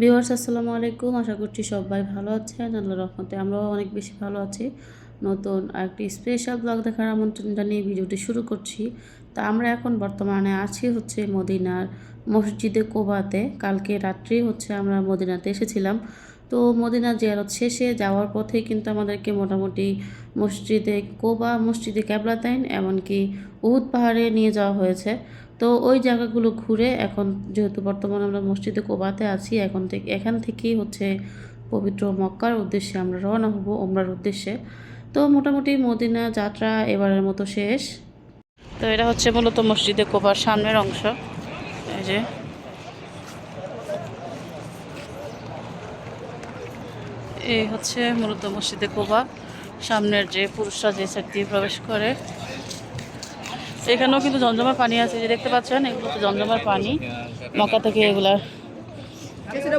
Viewers, আসসালামু আলাইকুম। আশা করছি সবাই ভালো আছেন আল্লাহ রহমতে আমরাও অনেক বেশি ভালো আছি। নতুন আরেকটি স্পেশাল ব্লগ দেখার আমন্ত্রণটা নিয়ে ভিডিওটি শুরু করছি। তা আমরা এখন বর্তমানে আছি হচ্ছে মদিনার মসজিদে কোবাতে। কালকে রাত্রি হচ্ছে আমরা মদিনাতে এসেছিলাম। তো মদিনা জিয়ারত শেষে যাওয়ার পথে কিন্তু আমাদেরকে মোটামুটি মসজিদে কোবা, মসজিদে ক্যাবলাতাইন এমনকি উহুদ পাহাড়ে নিয়ে যাওয়া হয়েছে। তো ওই জায়গাগুলো ঘুরে এখন যেহেতু বর্তমানে আমরা মসজিদে কোবাতে আছি, এখন থেকে এখান থেকেই হচ্ছে পবিত্র মক্কার উদ্দেশ্যে আমরা রওনা হব ওমরার উদ্দেশ্যে। তো মোটামুটি মদিনা যাত্রা এবারের মতো শেষ। তো এটা হচ্ছে মূলত মসজিদে কোবার সামনের অংশ। এই যে। এই হচ্ছে মূলত মসজিদে কোবা। সামনের যে পুরুষরা যে সাইড দিয়ে প্রবেশ করে এখানেও কিন্তু জমজমার পানি আছে যে দেখতে পাচ্ছেন, এগুলো তো জমজমার পানি। মক্কা থেকে এগুলা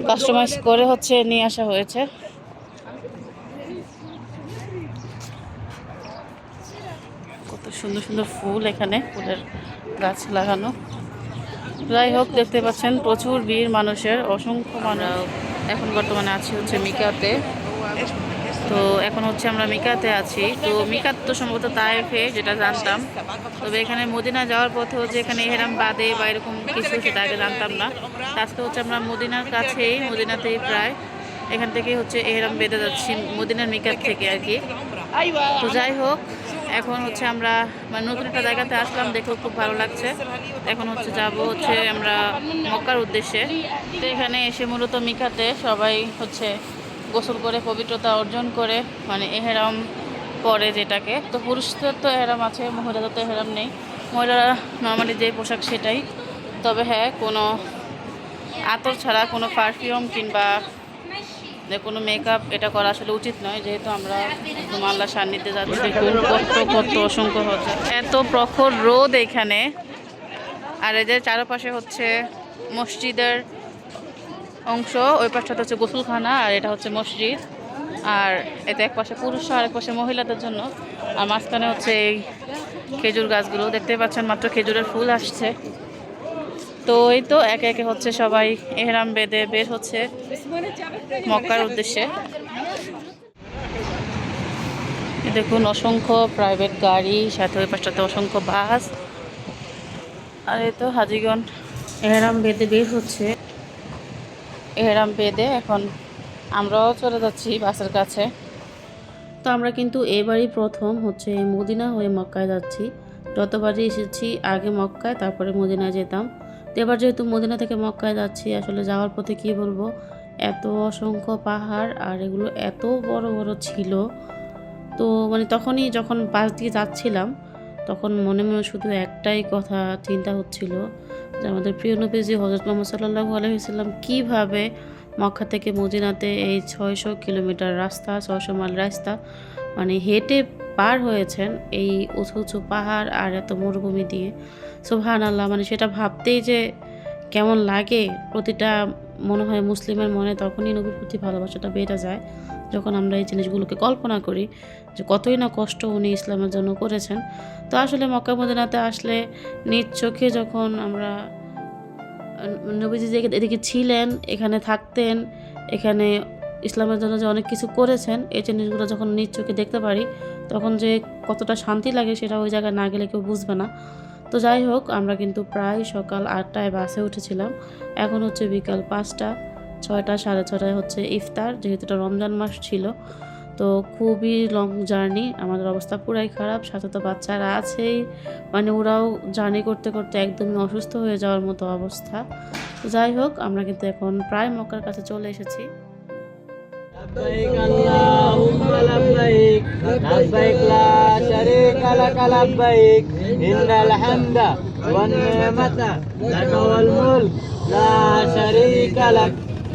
কাস্টমাইজ করে হচ্ছে নিয়ে আসা হয়েছে। কত সুন্দর সুন্দর ফুল এখানে, ফুলের গাছ লাগানো। যাই হোক, দেখতে পাচ্ছেন, প্রচুর ভিড় মানুষের, অসংখ্য মানুষ এখন বর্তমানে আছি হচ্ছে মিকাতে। তো এখন হচ্ছে আমরা মিকাতে আছি। তো মিকাত তো সম্ভবত তায়েফে যেটা জানতাম। তবে এখানে মদিনা যাওয়ার পথেও যে এখানে এহেরাম বাদে বা এরকম কিছু সেটা আগে জানতাম না। আজকে হচ্ছে আমরা মদিনার কাছেই, মদিনাতেই প্রায় এখান থেকে হচ্ছে এহেরাম বেঁধে যাচ্ছি, মদিনার মিকাত থেকে আর কি। তো যাই হোক, এখন হচ্ছে আমরা মানে নতুন একটা জায়গাতে আসলাম দেখেও খুব ভালো লাগছে। এখন হচ্ছে যাব হচ্ছে আমরা মক্কার উদ্দেশ্যে। তো এখানে এসে মূলত মিকাতে সবাই হচ্ছে গোসল করে পবিত্রতা অর্জন করে মানে এহেরাম পরে যেটাকে। তো পুরুষদের তো এহেরাম আছে মহিলাদের তো এহেরাম নেই। মহিলারা নর্মালি যে পোশাক সেটাই। তবে হ্যাঁ কোনো আতর ছাড়া কোনো পারফিউম কিংবা যে কোনো মেকআপ এটা করা আসলে উচিত নয়। যেহেতু আমরা একদম আল্লাহ সান্নিধ্যে যাচ্ছি দেখুন কত কত অসংখ্য হচ্ছে। এত প্রখর রোদ এখানে। আর এদের চারপাশে হচ্ছে মসজিদের অংশ, ওই পাশটাতে হচ্ছে গোসলখানা আর এটা হচ্ছে মসজিদ। আর এতে এক পাশে পুরুষ আর এক পাশে মহিলাদের জন্য। আর মাঝখানে হচ্ছে এই খেজুর গাছগুলো। দেখতে পাচ্ছেন মাত্র খেজুরের ফুল আসছে। তো এই তো একে একে হচ্ছে সবাই এহরাম বেদে বের হচ্ছে মক্কার উদ্দেশ্যে। দেখুন, অসংখ্য প্রাইভেট গাড়ি, সাথে ওই পাশটাতে অসংখ্য বাস। আর এই তো হাজিগঞ্জ এহরাম বেদে বের হচ্ছে। এহরাম বেঁধে এখন আমরাও চলে যাচ্ছি বাসের কাছে। তো আমরা কিন্তু এবারই প্রথম হচ্ছে মদিনা হয়ে মক্কায় যাচ্ছি। যতবারই এসেছি, আগে মক্কায়, তারপরে মদিনায় যেতাম। তো এবার যেহেতু মদিনা থেকে মক্কায় যাচ্ছি, আসলে যাওয়ার পথে কি বলব? এত অসংখ্য পাহাড় আর এগুলো এত বড় বড় ছিল। তো মানে তখনই যখন বাস দিয়ে যাচ্ছিলাম, তখন মনে মনে শুধু একটাই কথা, চিন্তা হচ্ছিল। যে আমাদের প্রিয় নবীজি হজরত মোহাম্মদ সাল্লাহু আলহিসাল্লাম কীভাবে মক্কা থেকে মদিনাতে এই ছয়শো কিলোমিটার রাস্তা, ছয়শো মাইল রাস্তা মানে হেঁটে পার হয়েছেন এই উঁচু উঁচু পাহাড় আর এত মরুভূমি দিয়ে। সোহান আল্লাহ মানে সেটা ভাবতেই যে কেমন লাগে। প্রতিটা মনে হয় মুসলিমের মনে তখনই নবীর প্রতি ভালোবাসাটা বেড়ে যায়। যখন আমরা এই জিনিসগুলোকে কল্পনা করি যে কতই না কষ্ট উনি ইসলামের জন্য করেছেন, তো আসলে মক্কা মদিনাতে আসলে নিজ চোখে যখন আমরা, নবীজি এদিকে ছিলেন, এখানে থাকতেন, এখানে ইসলামের জন্য যে অনেক কিছু করেছেন, এই জিনিসগুলো যখন নিজ চোখে দেখতে পারি, তখন যে কতটা শান্তি লাগে সেটা ওই জায়গায় না গেলে কেউ বুঝবে না। তো যাই হোক, আমরা কিন্তু প্রায় সকাল আটটায় বাসে উঠেছিলাম। এখন হচ্ছে বিকাল পাঁচটা। ছয়টা, সাড়ে ছটায় হচ্ছে ইফতার, যেহেতু এটা রমজান মাস ছিল। তো খুবই লং জার্নি আমাদের অবস্থা পুরাই খারাপ, সাথে তো বাচ্চারা আছেই। মানে ওরাও জার্নি করতে করতে একদমই অসুস্থ হয়ে যাওয়ার মতো অবস্থা। যাই হোক, আমরা কিন্তু এখন প্রায় মক্কার কাছে চলে এসেছি। লা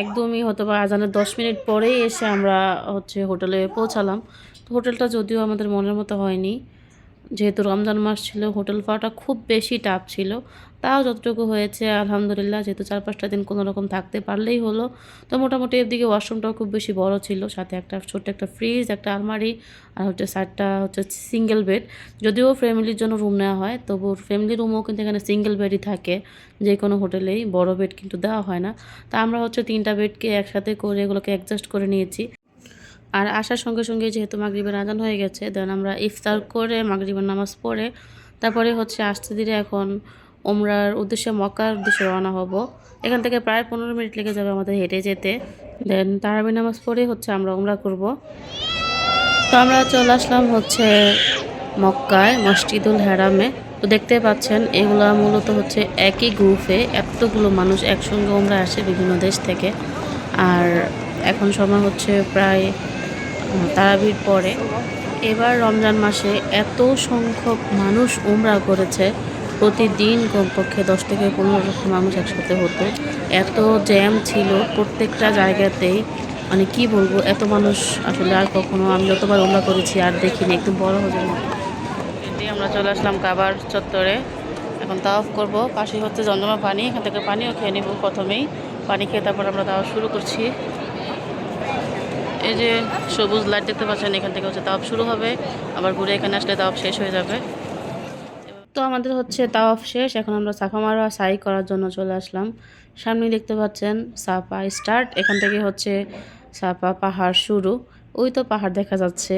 একদমই হয়তো বা আজানের দশ মিনিট পরেই এসে আমরা হচ্ছে হোটেলে পৌঁছালাম। তো হোটেলটা যদিও আমাদের মনের মতো হয়নি, যেহেতু রমজান মাস ছিল, হোটেল পাওয়াটা খুব বেশি টাফ ছিল। তাও যতটুকু হয়েছে, আলহামদুলিল্লাহ, যেহেতু চার পাঁচটা দিন কোনো রকম থাকতে পারলেই হলো। তো মোটামুটি এদিকে ওয়াশরুমটাও খুব বেশি বড় ছিল, সাথে একটা ছোট্ট একটা ফ্রিজ একটা আলমারি, আর হচ্ছে সাইডটা হচ্ছে সিঙ্গেল বেড যদিও ফ্যামিলির জন্য রুম নেওয়া হয়, তবু ফ্যামিলি রুমও কিন্তু এখানে সিঙ্গেল বেডই থাকে, যে কোনো হোটেলেই। বড় বেড কিন্তু দেওয়া হয় না। তা আমরা হচ্ছে তিনটা বেডকে একসাথে করে এগুলোকে অ্যাডজাস্ট করে নিয়েছি। আর আসার সঙ্গে সঙ্গে যেহেতু মাগরিবের আজান হয়ে গেছে দেন আমরা ইফতার করে মাগরিবের নামাজ পড়ে, তারপরে হচ্ছে আসতে ধীরে এখন ওমরার উদ্দেশ্যে মক্কার উদ্দেশ্যে রওনা হব। এখান থেকে প্রায় পনেরো মিনিট লেগে যাবে আমাদের হেঁটে যেতে। দেন তারাবি নামাজ পড়ে হচ্ছে আমরা ওমরা করব। তো আমরা চলে আসলাম হচ্ছে মক্কায়, মসজিদুল হেরামে। তো দেখতে পাচ্ছেন, এগুলো মূলত হচ্ছে একই গ্রুপে এতগুলো মানুষ একসঙ্গে ওমরা আসে বিভিন্ন দেশ থেকে। আর এখন সময় হচ্ছে প্রায় তারাবির পরে। এবার রমজান মাসে এত সংখ্যক মানুষ উমরা করেছে। প্রতিদিন কমপক্ষে দশ থেকে পনেরো মানুষ একসাথে হতো। এত জ্যাম ছিল প্রত্যেকটা জায়গাতেই। মানে কি বলব, এত মানুষ আসলে আর কখনো, আমি যতবার ওমরা করেছি আর দেখিনি, একদম বড় হজের মতো আমরা চলে আসলাম কাবার চত্বরে। এখন তাওয়াফ করব। পাশে হচ্ছে জমজমা পানি, এখান থেকে পানিও খেয়ে নেব প্রথমেই। পানি খেয়ে তারপর আমরা তাওয়াফ শুরু করছি। এই যে সবুজ লাইট দেখতে পাচ্ছেন, এখান থেকে হচ্ছে তাওয়াফ শুরু হবে। আবার ঘুরে এখানে আসলে তাওয়াফ শেষ হয়ে যাবে। তো আমাদের হচ্ছে তাওয়াফ শেষ। এখন আমরা সাফা মারোয়া সাই করার জন্য চলে আসলাম। সামনে দেখতে পাচ্ছেন সাফা স্টার্ট এখান থেকে হচ্ছে সাফা পাহাড় শুরু। ওই তো পাহাড় দেখা যাচ্ছে।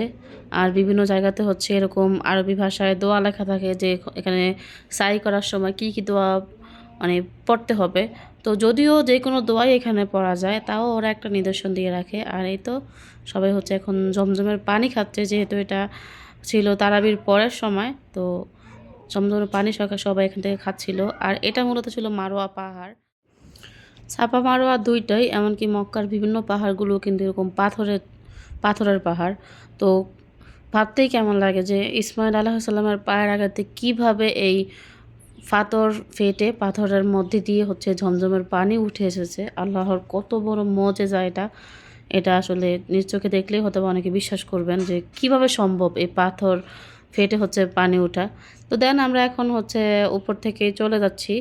আর বিভিন্ন জায়গাতে হচ্ছে এরকম আরবি ভাষায় দোয়া লেখা থাকে যে এখানে সাই করার সময় কি কি দোয়া মানে পড়তে হবে। তো যদিও যে কোনো দোয়াই এখানে পড়া যায়, তাও ওরা একটা নিদর্শন দিয়ে রাখে। আর এই তো সবাই হচ্ছে এখন জমজমের পানি খাচ্ছে, যেহেতু এটা ছিল তারাবির পরের সময়। তো জমজমের পানি সরকার সবাই এখান থেকে খাচ্ছিল। আর এটা মূলত ছিল মারোয়া পাহাড়। ছাপা মারোয়া দুইটাই, এমনকি মক্কার বিভিন্ন পাহাড়গুলো কিন্তু এরকম পাথরের পাথরের পাহাড়। তো ভাবতেই কেমন লাগে যে ইসমাইল আলাহ সাল্লামের পায়ের আঘাতে কীভাবে এই পাথর ফেটে পাথরের মধ্যে দিয়ে হচ্ছে ঝমঝমের পানি উঠে এসেছে? আল্লাহর কত বড় মজেজা এটা। এটা আসলে নিজ চোখে দেখলেই হয়তো অনেকে বিশ্বাস করবেন যে কীভাবে সম্ভব এই পাথর ফেটে হচ্ছে পানি ওঠা তো দেন আমরা এখন হচ্ছে উপর থেকে চলে যাচ্ছি।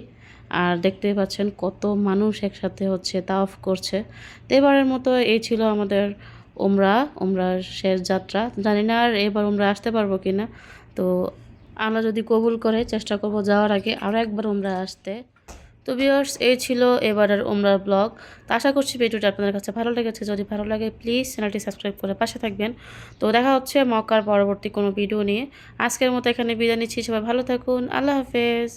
আর দেখতে পাচ্ছেন কত মানুষ একসাথে হচ্ছে তা অফ করছে। তো এবারের মতো এই ছিল আমাদের ওমরা ওমরার শেষ যাত্রা। জানি না আর এবার ওমরা আসতে পারব কি না তো আমরা যদি কবুল করে চেষ্টা করব যাওয়ার আগে আরও একবার ওমরা আসতে। তো বিয়ার্স এই ছিল এবারের ওমরার ব্লগ তো আশা করছি ভিডিওটা আপনাদের কাছে ভালো লেগেছে। যদি ভালো লাগে প্লিজ চ্যানেলটি সাবস্ক্রাইব করে পাশে থাকবেন। তো দেখা হচ্ছে মক্কার পরবর্তী কোনো ভিডিও নিয়ে। আজকের মতো এখানে বিদায় নিচ্ছি। সবাই ভালো থাকুন। আল্লাহ হাফেজ।